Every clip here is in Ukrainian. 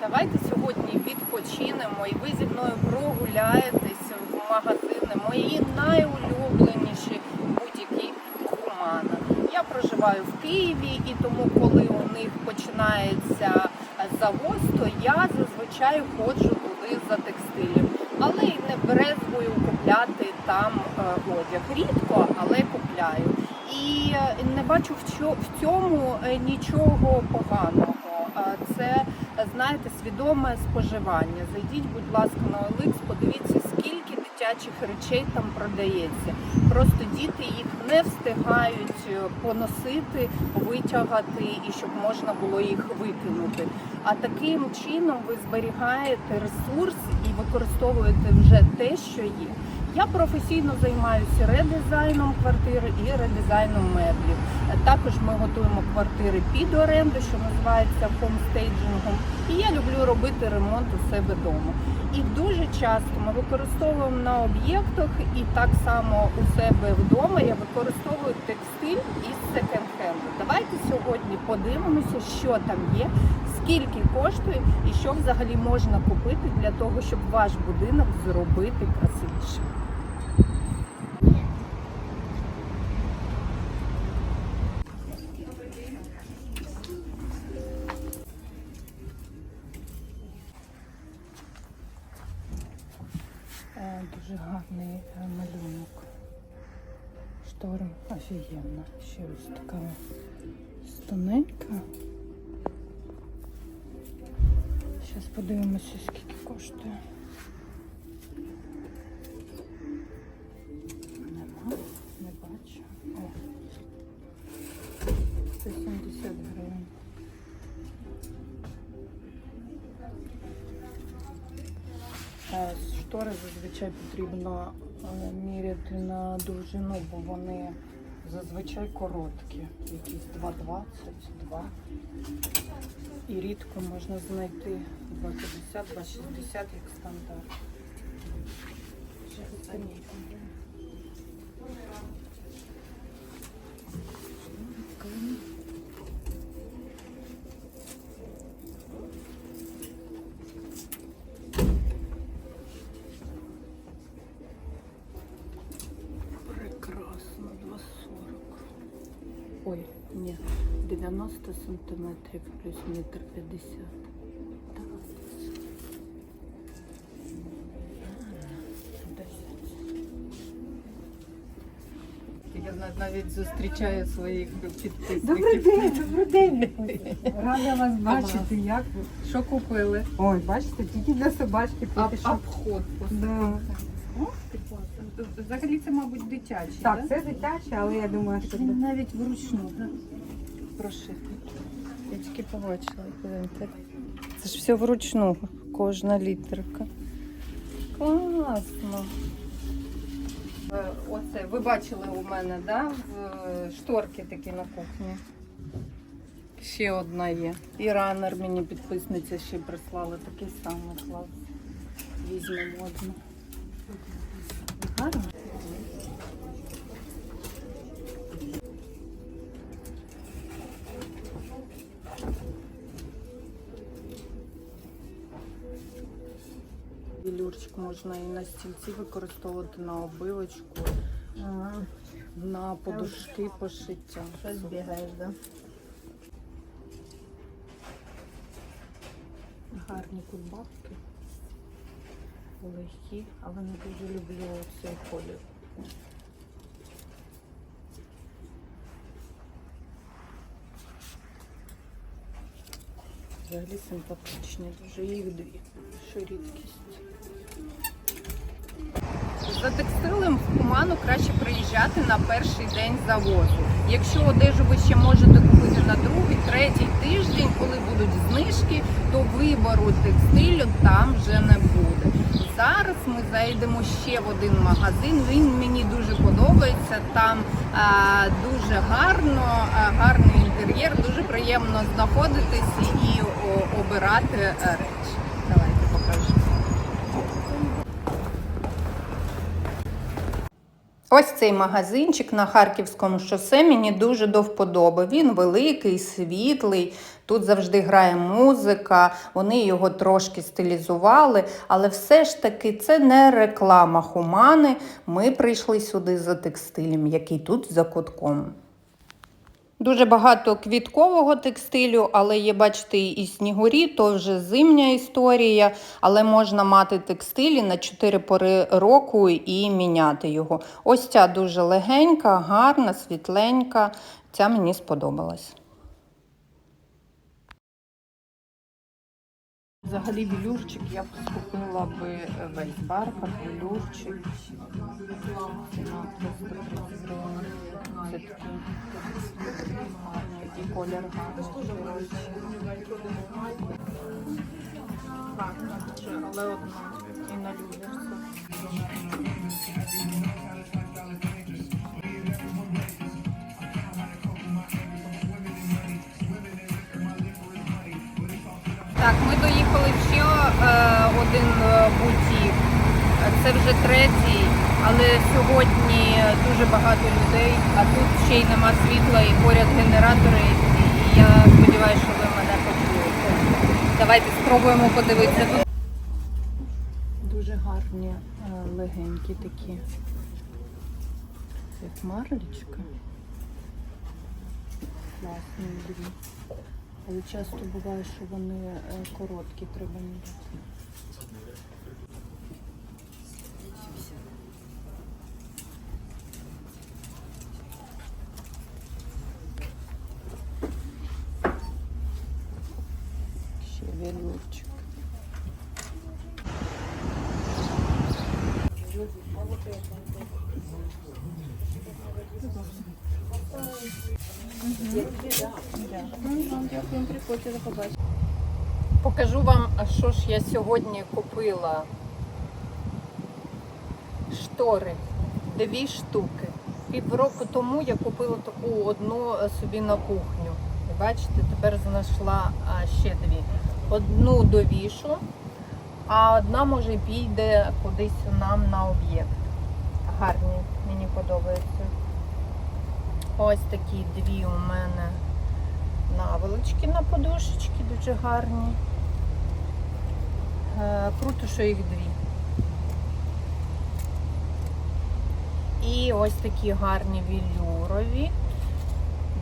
Давайте сьогодні відпочинемо і ви зі мною прогуляєтесь в магазини, мої найулюбленіші будь-які хумана. Я проживаю в Києві, і тому, коли у них починається завоз, то я зазвичай ходжу туди за текстилем. Але й не брезгую купляти там е, одяг. Рідко, але купляю. І е, не бачу в цьому е, нічого поганого. Це знаєте, свідоме споживання. Зайдіть, будь ласка, на OLX, подивіться, скільки дитячих речей там продається. Просто діти їх не встигають е, поносити, витягати і щоб можна було їх викинути. А таким чином ви зберігаєте ресурс і використовуєте вже те, що є. Я професійно займаюся редизайном квартири і редизайном меблів. Також ми готуємо квартири під оренду, що називається хомстейджингом. І я люблю робити ремонт у себе вдома. І дуже часто ми використовуємо на об'єктах, і так само у себе вдома я використовую текстиль із секонд-хенду. Давайте сьогодні подивимося, що там є, скільки коштує і що взагалі можна купити для того, щоб ваш будинок зробити красивішим. Дуже гарний е, малюнок. Штори офігенна. Ще ось така стоненька. Зараз подивимося, скільки коштує. Штори зазвичай потрібно е, міряти на довжину, бо вони зазвичай короткі, якісь 2,20, 2. І рідко можна знайти 2,50, 2,60 як стандарт. Ні, 90 сантиметрів плюс метр 50. Так. Я навіть зустрічаю своїх підписників. Добрий день, добрий день. Рада вас бачити. Як ви? Що купили? Ой, бачите, тільки для собачки Об, обход. Да. Взагалі це, мабуть, дитячий, Так, да? це дитяче, але я думаю, що Він навіть вручну да? прошитий. Я тільки побачила. гляньте. Це ж все вручну, кожна літерка. Класно. Е, Оце, ви бачили у мене, да? в- Шторки такі на кухні. Ще одна є. І ранер мені підписниця ще прислала такий самий клас. Візьмемо одну. Гарно. Вілюрчик можна і на стільці використовувати на обивочку, на подушки пошиття. щось бігаєш, да? Гарні кульбабки. Легкі, але не дуже люблю цей колір. Взагалі симпатичні, дуже їх дві, що рідкість. За текстилем в Куману краще приїжджати на перший день завозу. Якщо одежу ви ще можете купити на другий, третій тиждень, коли будуть знижки, то вибору текстилю там вже не буде. Зараз ми зайдемо ще в один магазин. Він мені дуже подобається. Там а, дуже гарно, а, гарний інтер'єр, дуже приємно знаходитись і о, обирати е, речі. Давайте покажу. Ось цей магазинчик на Харківському шосе мені дуже до вподоби. Він великий, світлий. Тут завжди грає музика, вони його трошки стилізували, але все ж таки це не реклама Хумани. Ми прийшли сюди за текстилем, який тут за кутком. Дуже багато квіткового текстилю, але є, бачите, і снігурі, то вже зимня історія, але можна мати текстилі на 4 пори року і міняти його. Ось ця дуже легенька, гарна, світленька. Ця мені сподобалась. Взагалі велюрчик я б скупила би весь бархат, велюрчик. Ціна 330. Це такий гарний колір. Але одна і на. Так, ми доїхали в ще е, один е, бутік. Це вже третій, але сьогодні дуже багато людей, а тут ще й нема світла і поряд генератори. І я сподіваюся, що ви мене почуєте. Давайте спробуємо подивитися. Тут дуже гарні е, легенькі такі. Це марлечка. Класні дві. Але часто буває, що вони е, короткі, треба міряти. Ще вілючик. Дякую, приходьте, побачення. Покажу вам, що ж я сьогодні купила. Штори. Дві штуки. Півроку тому я купила таку одну собі на кухню. І бачите, тепер знайшла ще дві. Одну довішу, а одна може піде кудись нам на об'єкт. Гарні, мені подобаються. Ось такі дві у мене наволочки на подушечки, дуже гарні. Е, Круто, що їх дві. І ось такі гарні вілюрові,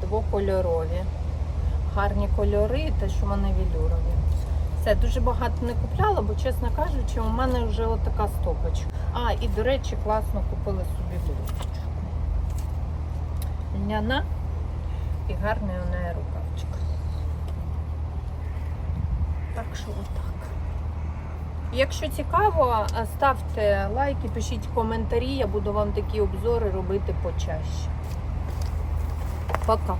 двокольорові. Гарні кольори, те, що в мене вілюрові. Все, дуже багато не купляла, бо, чесно кажучи, у мене вже отака стопочка. А, і, до речі, класно купила собі блузочку. Льняна і гарний у неї рукавчик. Так що отак. Якщо цікаво, ставте лайки, пишіть коментарі, я буду вам такі обзори робити почаще. Пока.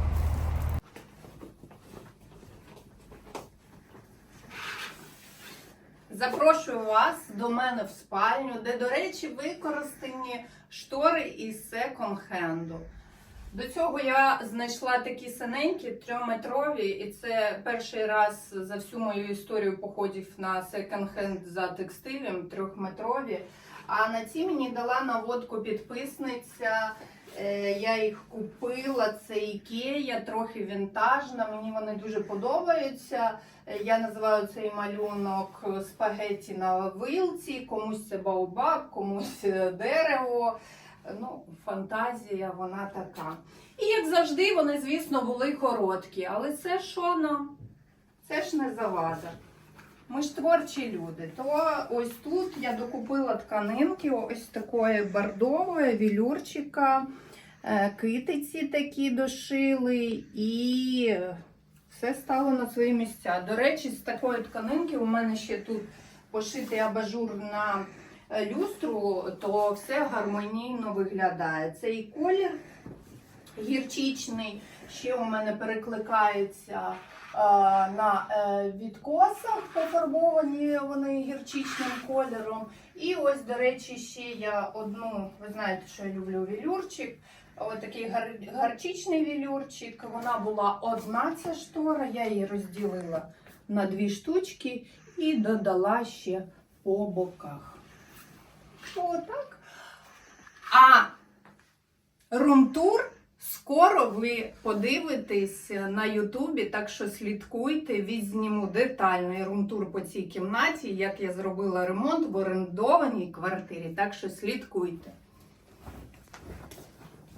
Запрошую вас до мене в спальню, де, до речі, використані штори із секонд-хенду. До цього я знайшла такі синенькі, трьохметрові, і це перший раз за всю мою історію походів на секонд-хенд за текстилем, трьохметрові. А на ці мені дала наводку підписниця. Е, Я їх купила, це Ікея, трохи вінтажна. Мені вони дуже подобаються. Е, Я називаю цей малюнок спагетті на вилці, комусь це баобаб, комусь е, дерево. Ну, фантазія вона така. І як завжди, вони, звісно, були короткі. Але це що нам? Це ж не завада. Ми ж творчі люди. То ось тут я докупила тканинки, ось такої бордової, вілюрчика, е, китиці такі дошили, і все стало на свої місця. До речі, з такої тканинки у мене ще тут пошитий абажур на люстру, то все гармонійно виглядає. Цей колір гірчичний, ще у мене перекликається е, на е, відкосах, пофарбовані вони гірчичним кольором. І ось, до речі, ще я одну, ви знаєте, що я люблю вілюрчик. Ось такий гар, гарчичний вілюрчик. Вона була одна ця штора, я її розділила на дві штучки і додала ще по боках. Отак. А Румтур скоро ви подивитесь на Ютубі, так що слідкуйте, відзніму детальний румтур по цій кімнаті, як я зробила ремонт в орендованій квартирі. Так що слідкуйте.